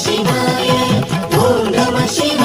शिवाय ॐ नमः शिवाय